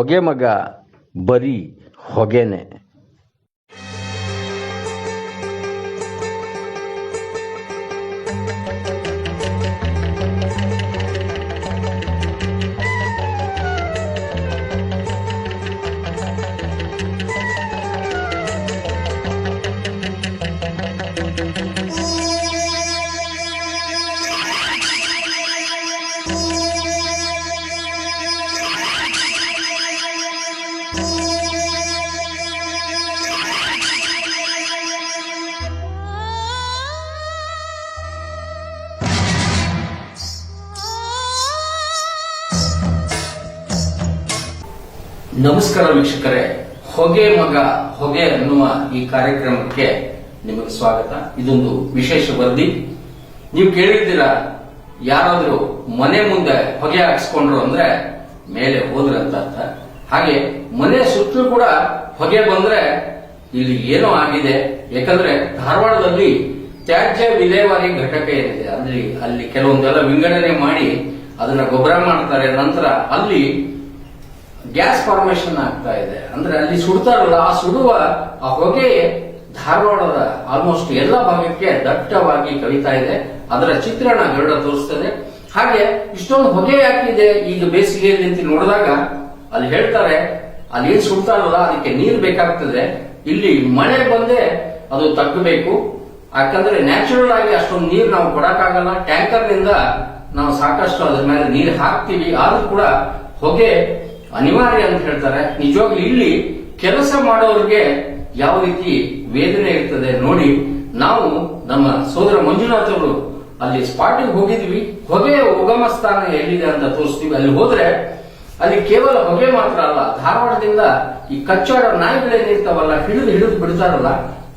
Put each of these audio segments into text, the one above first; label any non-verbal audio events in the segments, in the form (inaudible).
ಹೊಗೆ ಮಗ ಬರೀ ಹೊಗೆನೆ. ನಮಸ್ಕಾರ ವೀಕ್ಷಕರೇ. ಹೊಗೆ ಮಗ, ಹೊಗೆ ಅನ್ನುವ ಈ ಕಾರ್ಯಕ್ರಮಕ್ಕೆ ನಿಮಗೆ ಸ್ವಾಗತ. ಇದೊಂದು ವಿಶೇಷ ವರದಿ. ನೀವು ಕೇಳಿದ್ದೀರಾ ಯಾರಾದರೂ ಮನೆ ಮುಂದೆ ಹೊಗೆ ಹಾಕಿಸ್ಕೊಂಡ್ರು ಅಂದ್ರೆ ಮೇಲೆ ಹೋದ್ರಂತ ಅರ್ಥ. ಹಾಗೆ ಮನೆ ಸುತ್ತಲೂ ಕೂಡ ಹೊಗೆ ಬಂದ್ರೆ ಇಲ್ಲಿ ಏನೋ ಆಗಿದೆ. ಯಾಕಂದ್ರೆ ಧಾರವಾಡದಲ್ಲಿ ತ್ಯಾಜ್ಯ ವಿಲೇವಾರಿ ಘಟಕ ಏನಿದೆ, ಅಲ್ಲಿ ಅಲ್ಲಿ ಕೆಲವೊಂದೆಲ್ಲ ವಿಂಗಡಣೆ ಮಾಡಿ ಅದನ್ನ ಗೊಬ್ಬರ ಮಾಡ್ತಾರೆ. ನಂತರ ಅಲ್ಲಿ ಗ್ಯಾಸ್ ಫಾರ್ಮೇಶನ್ ಆಗ್ತಾ ಇದೆ. ಅಂದ್ರೆ ಅಲ್ಲಿ ಸುಡ್ತಾರಲ್ಲ, ಆ ಸುಡುವ ಆ ಹೊಗೆ ಧಾರವಾಡದ ಆಲ್ಮೋಸ್ಟ್ ಎಲ್ಲ ಭಾಗಕ್ಕೆ ದಟ್ಟವಾಗಿ ಕವಿತಾ ಇದೆ. ಅದರ ಚಿತ್ರಣ ಗರುಡ ತೋರಿಸ್ತದೆ. ಹಾಗೆ ಇಷ್ಟೊಂದು ಹೊಗೆ ಯಾಕಿದೆ ಈಗ ಬೇಸಿಗೆಯಲ್ಲಿ ಅಂತ ನೋಡಿದಾಗ, ಅಲ್ಲಿ ಹೇಳ್ತಾರೆ, ಅಲ್ಲಿ ಏನ್ ಸುಡ್ತಾರಲ್ಲ, ಅದಕ್ಕೆ ನೀರು ಬೇಕಾಗ್ತದೆ. ಇಲ್ಲಿ ಮಳೆ ಬಂದೆ ಅದು ತಗ್ಗಬೇಕು ಯಾಕಂದ್ರೆ ನ್ಯಾಚುರಲ್ ಆಗಿ ಅಷ್ಟೊಂದು ನೀರು ನಾವು ಕೊಡಕ್ಕಾಗಲ್ಲ. ಟ್ಯಾಂಕರ್ನಿಂದ ನಾವು ಸಾಕಷ್ಟು ಅದ್ರ ಮೇಲೆ ನೀರು ಹಾಕ್ತಿವಿ. ಆದ್ರೂ ಕೂಡ ಹೊಗೆ ಅನಿವಾರ್ಯ ಅಂತ ಹೇಳ್ತಾರೆ. ನಿಜವಾಗ್ಲೂ ಇಲ್ಲಿ ಕೆಲಸ ಮಾಡೋರಿಗೆ ಯಾವ ರೀತಿ ವೇದನೆ ಇರ್ತದೆ ನೋಡಿ, ನಾವು ನಮ್ಮ ಸೋದರ ಮಂಜುನಾಥ್ ಅವರು ಅಲ್ಲಿ ಸ್ಪಾಟಿಗೆ ಹೋಗಿದ್ವಿ. ಹೊಗೆ ಉಗಮ ಸ್ಥಾನ ಎಲ್ಲಿದೆ ಅಂತ ತೋರಿಸ್ತೀವಿ. ಅಲ್ಲಿ ಹೋದ್ರೆ ಅಲ್ಲಿ ಕೇವಲ ಹೊಗೆ ಮಾತ್ರ ಅಲ್ಲ, ಧಾರವಾಡದಿಂದ ಈ ಕಚ್ಚಾಡ ನಾಯಿಗಳೇನಿರ್ತಾವಲ್ಲ ಹಿಡಿದು ಹಿಡಿದು ಬಿಡ್ತಾರಲ್ಲ,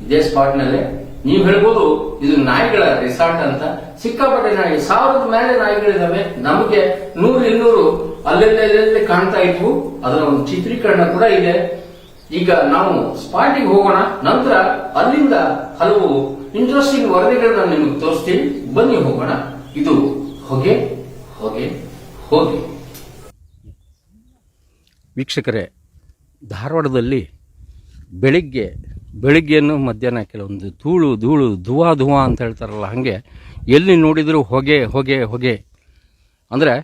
ಇದೇ ಸ್ಪಾಟ್ನಲ್ಲಿ ನೀವು ಹೇಳ್ಬೋದು ಇದು ನಾಯಿಗಳ ರಿಸಾರ್ಟ್ ಅಂತ. ಸಿಕ್ಕಾಪಟ್ಟೆ ನಾಯಿ, ಸಾವಿರದ ಮೇಲೆ ನಾಯಿಗಳಿದಾವೆ. ನಮಗೆ ನೂರು ಇನ್ನೂರು ಅಲ್ಲೆಲ್ಲೆಲ್ಲೆಲ್ಲಿ ಕಾಣ್ತಾ ಇದ್ವು. ಅದರ ಒಂದು ಚಿತ್ರೀಕರಣ ಕೂಡ ಇದೆ. ಈಗ ನಾವು ಸ್ಪಾಟಿಗೆ ಹೋಗೋಣ. ನಂತರ ಅಲ್ಲಿಂದ ಹಲವು ಇಂಟ್ರೆಸ್ಟಿಂಗ್ ವರದಿಗಳನ್ನ ನಿಮಗೆ ತೋರಿಸ್ತೀನಿ. ಬನ್ನಿ ಹೋಗೋಣ. ಇದು ಹೊಗೆ ಹೊಗೆ, ಹೋಗಿ. ವೀಕ್ಷಕರೇ, ಧಾರವಾಡದಲ್ಲಿ ಬೆಳಿಗ್ಗೆ, ಬೆಳಿಗ್ಗೆಯನ್ನು ಮಧ್ಯಾಹ್ನ ಕೆಲವೊಂದು ಧೂಳು ಧೂಳು, ಧುವಾ ಧುವಾ ಅಂತ ಹೇಳ್ತಾರಲ್ಲ, ಹಾಗೆ ಎಲ್ಲಿ ನೋಡಿದರೂ ಹೊಗೆ ಹೊಗೆ ಹೊಗೆ. ಅಂದರೆ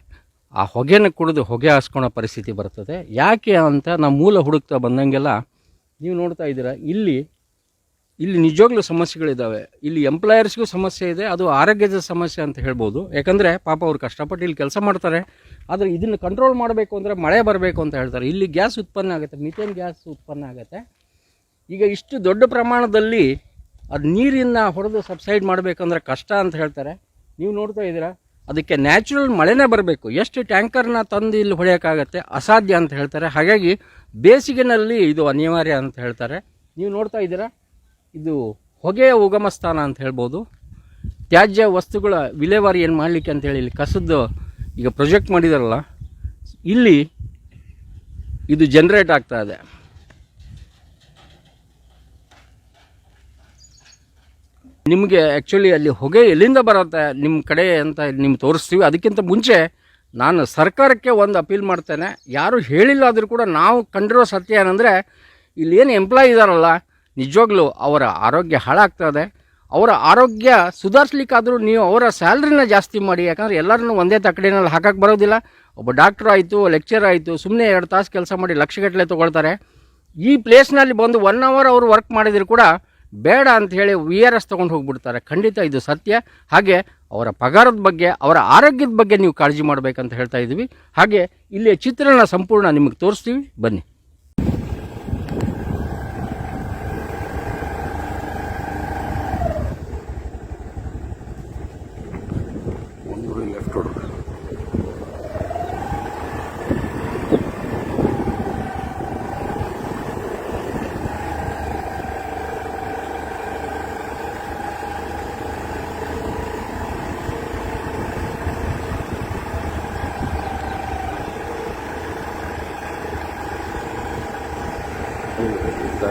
ಆ ಹೊಗೆನ ಕುಡಿದು ಹೊಗೆ ಹಾಸ್ಕೊಳ್ಳೋ ಪರಿಸ್ಥಿತಿ ಬರ್ತದೆ. ಯಾಕೆ ಅಂತ ನಾವು ಮೂಲ ಹುಡುಕ್ತಾ ಬಂದಂಗೆಲ್ಲ ನೀವು ನೋಡ್ತಾ ಇದ್ದೀರಾ, ಇಲ್ಲಿ ಇಲ್ಲಿ ನಿಜವಾಗ್ಲೂ ಸಮಸ್ಯೆಗಳಿದ್ದಾವೆ ಇಲ್ಲಿ ಎಂಪ್ಲಾಯರ್ಸ್ಗೂ ಸಮಸ್ಯೆ ಇದೆ, ಅದು ಆರೋಗ್ಯದ ಸಮಸ್ಯೆ ಅಂತ ಹೇಳ್ಬೋದು. ಯಾಕಂದರೆ ಪಾಪ ಅವ್ರು ಕಷ್ಟಪಟ್ಟು ಇಲ್ಲಿ ಕೆಲಸ ಮಾಡ್ತಾರೆ, ಆದರೆ ಇದನ್ನು ಕಂಟ್ರೋಲ್ ಮಾಡಬೇಕು ಅಂದರೆ ಮಳೆ ಬರಬೇಕು ಅಂತ ಹೇಳ್ತಾರೆ. ಇಲ್ಲಿ ಗ್ಯಾಸ್ ಉತ್ಪನ್ನ ಆಗುತ್ತೆ ಮಿಥೇನ್ ಗ್ಯಾಸ್ ಉತ್ಪನ್ನ ಆಗುತ್ತೆ. ಈಗ ಇಷ್ಟು ದೊಡ್ಡ ಪ್ರಮಾಣದಲ್ಲಿ ಅದು ನೀರಿಂದ ಹೊಡೆದು ಸಬ್ಸೈಡ್ ಮಾಡಬೇಕಂದ್ರೆ ಕಷ್ಟ ಅಂತ ಹೇಳ್ತಾರೆ. ನೀವು ನೋಡ್ತಾ ಇದ್ದೀರಾ ಅದಕ್ಕೆ ನ್ಯಾಚುರಲ್ ಮಳೆನೇ ಬರಬೇಕು. ಎಷ್ಟು ಟ್ಯಾಂಕರ್ನ ತಂದು ಇಲ್ಲಿ ಹೊಡೆಯೋಕ್ಕಾಗತ್ತೆ ಅಸಾಧ್ಯ ಅಂತ ಹೇಳ್ತಾರೆ. ಹಾಗಾಗಿ ಬೇಸಿಗೆನಲ್ಲಿ ಇದು ಅನಿವಾರ್ಯ ಅಂತ ಹೇಳ್ತಾರೆ. ನೀವು ನೋಡ್ತಾ ಇದ್ದೀರಾ? ಇದು ಹೊಗೆಯ ಉಗಮ ಸ್ಥಾನ ಅಂತ ಹೇಳ್ಬೋದು. ತ್ಯಾಜ್ಯ ವಸ್ತುಗಳ ವಿಲೇವಾರಿ ಏನು ಮಾಡಲಿಕ್ಕೆ ಅಂತೇಳಿ ಇಲ್ಲಿ ಕಸದ್ದು ಈಗ ಪ್ರೊಜೆಕ್ಟ್ ಮಾಡಿದಾರಲ್ಲ, ಇಲ್ಲಿ ಇದು ಜನ್ರೇಟ್ ಆಗ್ತಾ ಇದೆ. ನಿಮಗೆ ಆ್ಯಕ್ಚುಲಿ ಅಲ್ಲಿ ಹೊಗೆ ಎಲ್ಲಿಂದ ಬರುತ್ತೆ ನಿಮ್ಮ ಕಡೆ ಅಂತ ನಿಮ್ಗೆ ತೋರಿಸ್ತೀವಿ. ಅದಕ್ಕಿಂತ ಮುಂಚೆ ನಾನು ಸರ್ಕಾರಕ್ಕೆ ಒಂದು ಅಪೀಲ್ ಮಾಡ್ತೇನೆ. ಯಾರು ಹೇಳಿಲ್ಲ ಆದರೂ ಕೂಡ ನಾವು ಕಂಡಿರೋ ಸತ್ಯ ಏನಂದರೆ ಇಲ್ಲಿ ಏನು ಎಂಪ್ಲಾಯ್ ಇದ್ದಾರಲ್ಲ ನಿಜವಾಗ್ಲೂ ಅವರ ಆರೋಗ್ಯ ಹಾಳಾಗ್ತದೆ ಅವರ ಆರೋಗ್ಯ ಸುಧಾರಿಸ್ಲಿಕ್ಕಾದರೂ ನೀವು ಅವರ ಸ್ಯಾಲ್ರಿನ ಜಾಸ್ತಿ ಮಾಡಿ, ಯಾಕಂದರೆ ಎಲ್ಲರನ್ನೂ ಒಂದೇ ತಕ್ಕಡಿನಲ್ಲಿ ಹಾಕಕ್ಕೆ ಬರೋದಿಲ್ಲ. ಒಬ್ಬ ಡಾಕ್ಟ್ರ್ ಆಯಿತು ಲೆಕ್ಚರ್ ಆಯಿತು ಸುಮ್ಮನೆ ಎರಡು ತಾಸು ಕೆಲಸ ಮಾಡಿ ಲಕ್ಷಗಟ್ಟಲೆ ತೊಗೊಳ್ತಾರೆ. ಈ ಪ್ಲೇಸ್ನಲ್ಲಿ ಬಂದು ಒನ್ ಅವರ್ ಅವರು ವರ್ಕ್ ಮಾಡಿದ್ರು ಕೂಡ ಬೇಡ ಅಂತ ಹೇಳಿ ವಿ ಆರ್ ಎಸ್ ತೊಗೊಂಡು ಹೋಗ್ಬಿಡ್ತಾರೆ. ಖಂಡಿತ ಇದು ಸತ್ಯ. ಹಾಗೆ ಅವರ ಪಗಾರದ ಬಗ್ಗೆ, ಅವರ ಆರೋಗ್ಯದ ಬಗ್ಗೆ ನೀವು ಕಾಳಜಿ ಮಾಡಬೇಕಂತ ಹೇಳ್ತಾ ಇದ್ದೀವಿ. ಹಾಗೆ ಇಲ್ಲಿಯ ಚಿತ್ರಣ ಸಂಪೂರ್ಣ ನಿಮಗೆ ತೋರಿಸ್ತೀವಿ. ಬನ್ನಿ.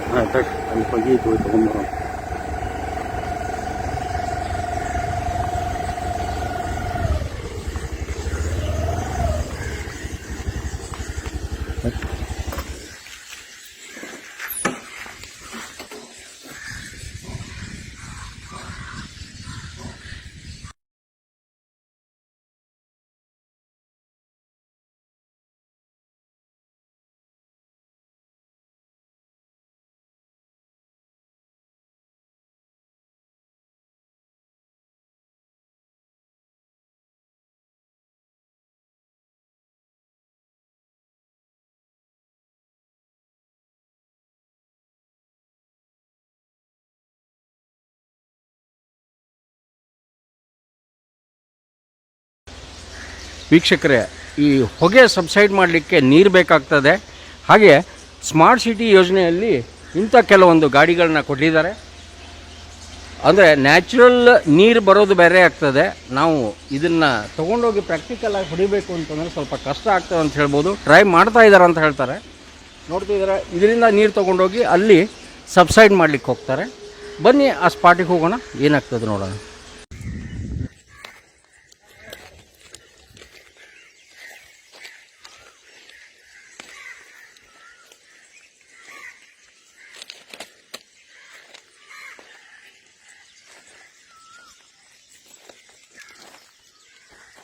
ಹಾಂ ತಟ್ ಅಲ್ಲಿ ಹೋಗಿ ಇದು ವೀಕ್ಷಕರೇ, ಈ ಹೊಗೆ ಸಬ್ಸೈಡ್ ಮಾಡಲಿಕ್ಕೆ ನೀರು ಬೇಕಾಗ್ತದೆ. ಹಾಗೆ ಸ್ಮಾರ್ಟ್ ಸಿಟಿ ಯೋಜನೆಯಲ್ಲಿ ಇಂಥ ಕೆಲವೊಂದು ಗಾಡಿಗಳನ್ನ ಕೊಟ್ಟಿದ್ದಾರೆ. ಅಂದರೆ ನ್ಯಾಚುರಲ್ ನೀರು ಬರೋದು ಬೇರೆ ಆಗ್ತದೆ. ನಾವು ಇದನ್ನು ತೊಗೊಂಡೋಗಿ ಪ್ರಾಕ್ಟಿಕಲಾಗಿ ಹೊಡಿಬೇಕು ಅಂತಂದರೆ ಸ್ವಲ್ಪ ಕಷ್ಟ ಆಗ್ತದೆ ಅಂತ ಹೇಳ್ಬೋದು. ಟ್ರೈ ಮಾಡ್ತಾ ಇದ್ದಾರೆ ಅಂತ ಹೇಳ್ತಾರೆ. ನೋಡ್ತಿದ್ದಾರೆ ಇದರಿಂದ ನೀರು ತೊಗೊಂಡೋಗಿ ಅಲ್ಲಿ ಸಬ್ಸೈಡ್ ಮಾಡಲಿಕ್ಕೆ ಹೋಗ್ತಾರೆ. ಬನ್ನಿ, ಆ ಸ್ಪಾಟಿಗೆ ಹೋಗೋಣ. ಏನಾಗ್ತದೆ ನೋಡೋಣ.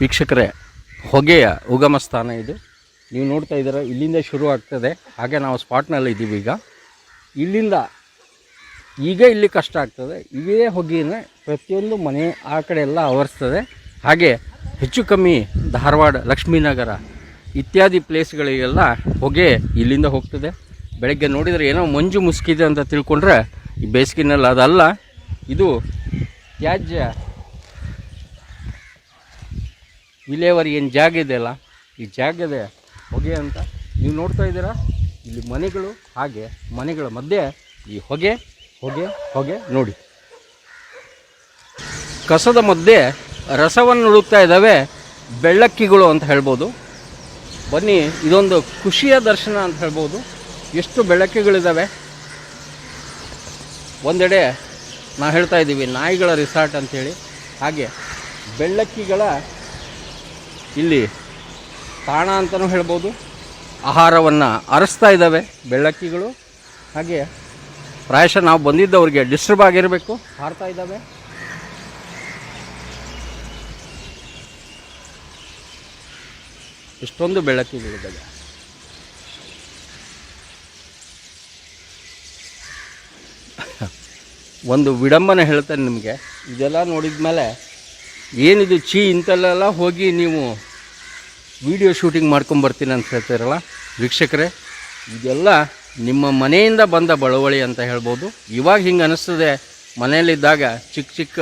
ವೀಕ್ಷಕರೇ, ಹೊಗೆಯ ಉಗಮ ಸ್ಥಾನ ಇದು. ನೀವು ನೋಡ್ತಾ ಇದ್ದೀರ, ಇಲ್ಲಿಂದ ಶುರು ಆಗ್ತದೆ. ಹಾಗೆ ನಾವು ಸ್ಪಾಟ್ನಲ್ಲಿ ಇದ್ದೀವಿ ಈಗ. ಇಲ್ಲಿಂದ ಈಗ ಇಲ್ಲಿ ಕಷ್ಟ ಆಗ್ತದೆ. ಇವೇ ಹೊಗೆಯನ್ನು ಪ್ರತಿಯೊಂದು ಮನೆ ಆ ಕಡೆ ಎಲ್ಲ ಆವರಿಸ್ತದೆ. ಹಾಗೆ ಹೆಚ್ಚು ಕಮ್ಮಿ ಧಾರವಾಡ, ಲಕ್ಷ್ಮೀನಗರ ಇತ್ಯಾದಿ ಪ್ಲೇಸ್ಗಳಿಗೆಲ್ಲ ಹೊಗೆ ಇಲ್ಲಿಂದ ಹೋಗ್ತದೆ. ಬೆಳಗ್ಗೆ ನೋಡಿದರೆ ಏನೋ ಮಂಜು ಮುಸುಕಿದೆ ಅಂತ ತಿಳ್ಕೊಂಡ್ರೆ ಈ ಬೇಸಿಗೆನಲ್ಲಿ ಅದಲ್ಲ. ಇದು ತ್ಯಾಜ್ಯ ವಿಲೇವರಿ ಏನು ಜಾಗ ಇದೆಯಲ್ಲ, ಈ ಜಾಗದ ಹೊಗೆ ಅಂತ ನೀವು ನೋಡ್ತಾ ಇದ್ದೀರಾ? ಇಲ್ಲಿ ಮನೆಗಳು, ಹಾಗೆ ಮನೆಗಳ ಮಧ್ಯೆ ಈ ಹೊಗೆ ಹೊಗೆ ಹೊಗೆ ನೋಡಿ. ಕಸದ ಮಧ್ಯೆ ರಸವನ್ನು ಹುಡುಕ್ತಾ ಇದ್ದಾವೆ ಬೆಳ್ಳಕ್ಕಿಗಳು ಅಂತ ಹೇಳ್ಬೋದು. ಬನ್ನಿ, ಇದೊಂದು ಖುಷಿಯ ದರ್ಶನ ಅಂತ ಹೇಳ್ಬೋದು. ಎಷ್ಟು ಬೆಳಕಿಗಳಿದ್ದಾವೆ ಒಂದೆಡೆ ನಾವು ಹೇಳ್ತಾ ಇದ್ದೀವಿ, ನಾಯಿಗಳ ರಿಸಾರ್ಟ್ ಅಂಥೇಳಿ ಹಾಗೆ ಬೆಳ್ಳಕ್ಕಿಗಳ ಇಲ್ಲಿ ತಾಣ ಅಂತಲೂ ಹೇಳ್ಬೋದು. ಆಹಾರವನ್ನು ಅರಸ್ತಾ ಇದ್ದಾವೆ ಬೆಳ್ಳಕ್ಕಿಗಳು. ಹಾಗೆ ಪ್ರಾಯಶಃ ನಾವು ಬಂದಿದ್ದವ್ರಿಗೆ ಡಿಸ್ಟರ್ಬ್ ಆಗಿರಬೇಕು, ಹಾರ್ತಾ ಇದ್ದಾವೆ. ಇಷ್ಟೊಂದು ಬೆಳಕಿಗಳಿದ್ದಾವೆ (laughs) ಒಂದು ವಿಡಂಬನೆ ಹೇಳ್ತೇನೆ ನಿಮಗೆ. ಇದೆಲ್ಲ ನೋಡಿದ ಮೇಲೆ ಏನಿದು ಚೀ ಇಂಥಲ್ಲೆಲ್ಲ ಹೋಗಿ ನೀವು ವಿಡಿಯೋ ಶೂಟಿಂಗ್ ಮಾಡ್ಕೊಂಬರ್ತೀನಿ ಅಂತ ಹೇಳ್ತಾರಲ್ಲ? ವೀಕ್ಷಕರೇ, ಇದೆಲ್ಲ ನಿಮ್ಮ ಮನೆಯಿಂದ ಬಂದ ಬಳವಳಿ ಅಂತ ಹೇಳ್ಬೋದು. ಇವಾಗ ಹಿಂಗೆ ಅನಿಸ್ತದೆ, ಮನೆಯಲ್ಲಿದ್ದಾಗ ಚಿಕ್ಕ ಚಿಕ್ಕ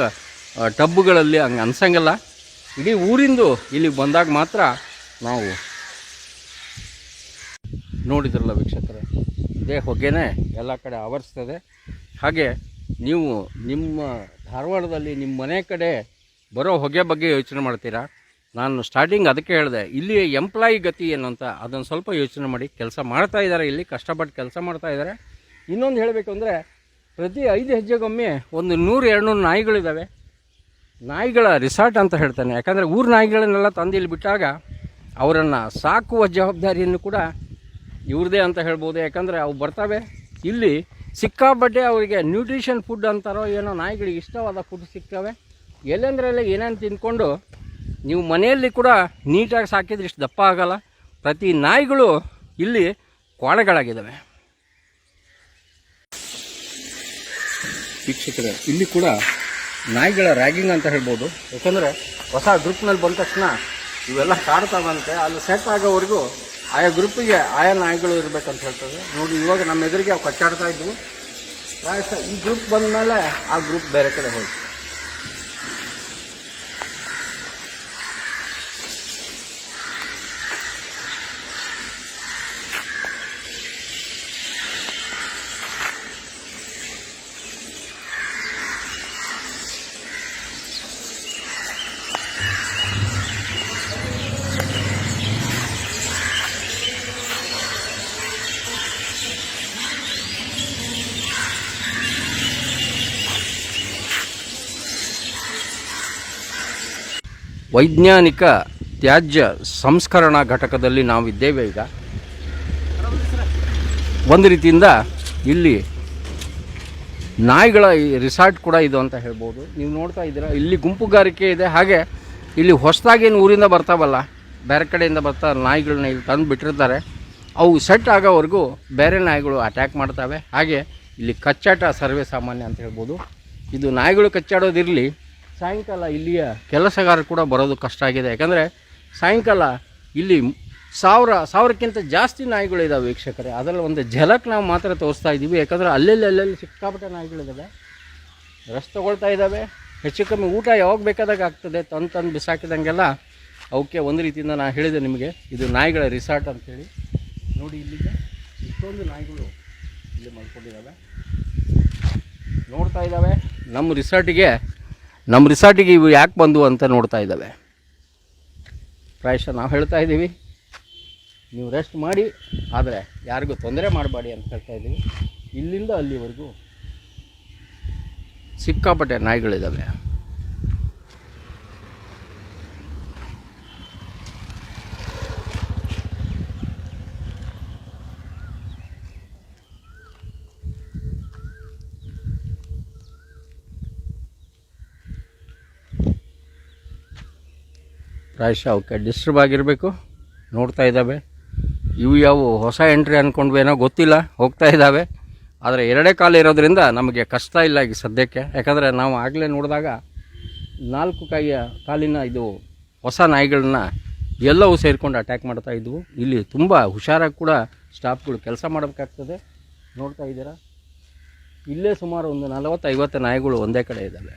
ಟಬ್ಬುಗಳಲ್ಲಿ ಹಂಗೆ ಅನ್ಸಂಗಲ್ಲ. ಇಡೀ ಊರಿಂದು ಇಲ್ಲಿಗೆ ಬಂದಾಗ ಮಾತ್ರ ನಾವು ನೋಡಿದ್ರಲ್ಲ ವೀಕ್ಷಕರೇ, ಇದೇ ಹೊಗೆನೇ ಎಲ್ಲ ಕಡೆ ಆವರಿಸ್ತದೆ. ಹಾಗೆ ನೀವು ನಿಮ್ಮ ಧಾರವಾಡದಲ್ಲಿ ನಿಮ್ಮ ಮನೆ ಕಡೆ ಬರೋ ಹೊಗೆ ಬಗ್ಗೆ ಯೋಚನೆ ಮಾಡ್ತೀರಾ? ನಾನು ಸ್ಟಾರ್ಟಿಂಗ್ ಅದಕ್ಕೆ ಹೇಳಿದೆ ಇಲ್ಲಿ ಎಂಪ್ಲಾಯಿ ಗತಿ ಏನು ಅಂತ ಅದನ್ನು ಸ್ವಲ್ಪ ಯೋಚನೆ ಮಾಡಿ, ಕೆಲಸ ಮಾಡ್ತಾ ಇದ್ದಾರೆ ಇಲ್ಲಿ, ಕಷ್ಟಪಟ್ಟು ಕೆಲಸ ಮಾಡ್ತಾ ಇದ್ದಾರೆ. ಇನ್ನೊಂದು ಹೇಳಬೇಕು ಅಂದರೆ ಪ್ರತಿ ಐದು ಹೆಜ್ಜೆಗೊಮ್ಮೆ ಒಂದು ನೂರು ಎರಡು ನೂರು ನಾಯಿಗಳಿದ್ದಾವೆ ನಾಯಿಗಳ ರಿಸಾರ್ಟ್ ಅಂತ ಹೇಳ್ತಾನೆ. ಯಾಕಂದರೆ ಊರು ನಾಯಿಗಳನ್ನೆಲ್ಲ ತಂದು ಇಲ್ಲಿ ಬಿಟ್ಟಾಗ ಅವರನ್ನು ಸಾಕುವ ಜವಾಬ್ದಾರಿಯನ್ನು ಕೂಡ ಇವ್ರದೇ ಅಂತ ಹೇಳ್ಬೋದು. ಯಾಕಂದರೆ ಅವು ಬರ್ತವೆ. ಇಲ್ಲಿ ಸಿಕ್ಕಾಪಟ್ಟೆ ಅವರಿಗೆ ನ್ಯೂಟ್ರಿಷನ್ ಫುಡ್ ಅಂತಾರೋ ಏನೋ ನಾಯಿಗಳಿಗೆ ಇಷ್ಟವಾದ ಫುಡ್ ಸಿಗ್ತವೆ. ಎಲ್ಲೆಂದ್ರಲ್ಲಿ ಏನೇನು ತಿಂದ್ಕೊಂಡು ನೀವು ಮನೆಯಲ್ಲಿ ಕೂಡ ನೀಟಾಗಿ ಸಾಕಿದ್ರೆ ಇಷ್ಟು ದಪ್ಪ ಆಗಲ್ಲ. ಪ್ರತಿ ನಾಯಿಗಳು ಇಲ್ಲಿ ಕೊಳಗಳಾಗಿದ್ದಾವೆ ವೀಕ್ಷಕರೇ, ಇಲ್ಲಿ ಕೂಡ ನಾಯಿಗಳ ರ್ಯಾಗಿಂಗ್ ಅಂತ ಹೇಳ್ಬೋದು. ಯಾಕಂದರೆ ಹೊಸ ಗ್ರೂಪ್ನಲ್ಲಿ ಬಂದ ತಕ್ಷಣ ಇವೆಲ್ಲ ಕಾಡ್ತಾವಂತೆ ಅಲ್ಲಿ ಸೆಟ್ ಆಗೋವರೆಗೂ ಆಯಾ ಗ್ರೂಪಿಗೆ ಆಯಾ ನಾಯಿಗಳು ಇರಬೇಕಂತ ಹೇಳ್ತದೆ ನೋಡಿ, ಇವಾಗ ನಮ್ಮ ಎದುರಿಗೆ ಅವು ಕಚ್ಚಾಡ್ತಾ ಇದ್ವು. ಪ್ರಾಯಶಃ ಈ ಗ್ರೂಪ್ ಬಂದ ಮೇಲೆ ಆ ಗ್ರೂಪ್ ಬೇರೆ ಕಡೆ ಹೋಯ್ತು. ವೈಜ್ಞಾನಿಕ ತ್ಯಾಜ್ಯ ಸಂಸ್ಕರಣಾ ಘಟಕದಲ್ಲಿ ನಾವಿದ್ದೇವೆ ಈಗ. ಒಂದು ರೀತಿಯಿಂದ ಇಲ್ಲಿ ನಾಯಿಗಳ ರಿಸಾರ್ಟ್ ಕೂಡ ಇದು ಅಂತ ಹೇಳ್ಬೋದು. ನೀವು ನೋಡ್ತಾ ಇದ್ದೀರಾ, ಇಲ್ಲಿ ಗುಂಪುಗಾರಿಕೆ ಇದೆ. ಹಾಗೆ ಇಲ್ಲಿ ಹೊಸದಾಗಿ ಏನು ಊರಿಂದ ಬರ್ತಾವಲ್ಲ, ಬೇರೆ ಕಡೆಯಿಂದ ಬರ್ತಾ ನಾಯಿಗಳನ್ನ ಇಲ್ಲಿ ತಂದು ಬಿಟ್ಟಿರ್ತಾರೆ. ಅವು ಸೆಟ್ ಆಗೋವರೆಗೂ ಬೇರೆ ನಾಯಿಗಳು ಅಟ್ಯಾಕ್ ಮಾಡ್ತವೆ. ಹಾಗೆ ಇಲ್ಲಿ ಕಚ್ಚಾಟ ಸರ್ವೇ ಸಾಮಾನ್ಯ ಅಂತ ಹೇಳ್ಬೋದು. ಇದು ನಾಯಿಗಳು ಕಚ್ಚಾಡೋದಿರಲಿ ಸಾಯಂಕಾಲ ಇಲ್ಲಿಯ ಕೆಲಸಗಾರರು ಕೂಡ ಬರೋದು ಕಷ್ಟ ಆಗಿದೆ. ಯಾಕಂದರೆ ಸಾಯಂಕಾಲ ಇಲ್ಲಿ ಸಾವಿರ, ಸಾವಿರಕ್ಕಿಂತ ಜಾಸ್ತಿ ನಾಯಿಗಳಿದ್ದಾವೆ ವೀಕ್ಷಕರೇ. ಅದರಲ್ಲಿ ಒಂದು ಝಲಕ್ ನಾವು ಮಾತ್ರ ತೋರಿಸ್ತಾ ಇದ್ದೀವಿ. ಯಾಕಂದರೆ ಅಲ್ಲೆಲ್ಲಿ ಅಲ್ಲೆಲ್ಲಿ ಸಿಕ್ಕಾಪಟ್ಟೆ ನಾಯಿಗಳಿದ್ದಾವೆ ರಸ್ ತಗೊಳ್ತಾ ಇದ್ದಾವೆ ಹೆಚ್ಚು ಕಮ್ಮಿ ಊಟ ಯಾವಾಗ ಬೇಕಾದಾಗ ಆಗ್ತದೆ. ತಂದು ತಂದು ಬಿಸಾಕಿದಂಗೆಲ್ಲ ಅವಕ್ಕೆ ಒಂದು ರೀತಿಯಿಂದ ನಾನು ಹೇಳಿದೆ ನಿಮಗೆ. ಇದು ನಾಯಿಗಳ ರಿಸಾರ್ಟ್ ಅಂತೇಳಿ. ನೋಡಿ ಇಲ್ಲಿಗೆ ಇಷ್ಟೊಂದು ನಾಯಿಗಳು ಇಲ್ಲಿ ಮಲ್ಕೊಂಡಿದ್ದಾವೆ ನೋಡ್ತಾ ಇದ್ದಾವೆ ನಮ್ಮ ರಿಸಾರ್ಟಿಗೆ ನಮ್ಮ ರಿಸಾರ್ಟಿಗೆ ಇವು ಯಾಕೆ ಬಂದು ಅಂತ ನೋಡ್ತಾ ಇದ್ದಾವೆ. ಪ್ರಾಯಶಃ ನಾವು ಹೇಳ್ತಾ ಇದ್ದೀವಿ. ನೀವು ರೆಸ್ಟ್ ಮಾಡಿ, ಆದರೆ ಯಾರಿಗೂ ತೊಂದರೆ ಮಾಡಬೇಡಿ ಅಂತ ಹೇಳ್ತಾ ಇದ್ದೀವಿ. ಇಲ್ಲಿಂದ ಅಲ್ಲಿವರೆಗೂ ಸಿಕ್ಕಾಪಟ್ಟೆ ನಾಯಿಗಳಿದ್ದಾವೆ ಪ್ರಾಯಶಃ ಅವಕ್ಕೆ ಡಿಸ್ಟರ್ಬ್ ಆಗಿರಬೇಕು. ನೋಡ್ತಾ ಇದ್ದಾವೆ. ಇವು ಯಾವ ಹೊಸ ಎಂಟ್ರಿ ಅಂದ್ಕೊಂಡ್ವೇನೋ ಗೊತ್ತಿಲ್ಲ, ಹೋಗ್ತಾ ಇದ್ದಾವೆ. ಆದರೆ ಎರಡೇ ಕಾಲು ಇರೋದ್ರಿಂದ ನಮಗೆ ಕಷ್ಟ ಇಲ್ಲ ಈಗ ಸದ್ಯಕ್ಕೆ. ಯಾಕಂದರೆ ನಾವು ಆಗಲೇ ನೋಡಿದಾಗ ನಾಲ್ಕು ಕಾಯಿಯ ಕಾಲಿನ ಇದು ಹೊಸ ನಾಯಿಗಳನ್ನ ಎಲ್ಲವೂ ಸೇರಿಕೊಂಡು ಅಟ್ಯಾಕ್ ಮಾಡ್ತಾ ಇದ್ವು. ಇಲ್ಲಿ ತುಂಬ ಹುಷಾರಾಗಿ ಕೂಡ ಸ್ಟಾಫ್ಗಳು ಕೆಲಸ ಮಾಡಬೇಕಾಗ್ತದೆ. ನೋಡ್ತಾ ಇದ್ದೀರಾ? ಇಲ್ಲೇ ಸುಮಾರು ಒಂದು ನಲವತ್ತೈವತ್ತು ನಾಯಿಗಳು ಒಂದೇ ಕಡೆ ಇದ್ದಾವೆ.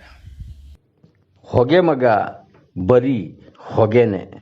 ಹೊಗೆ ಮಗ ಬರೀ ಹೊಗೆನೆ.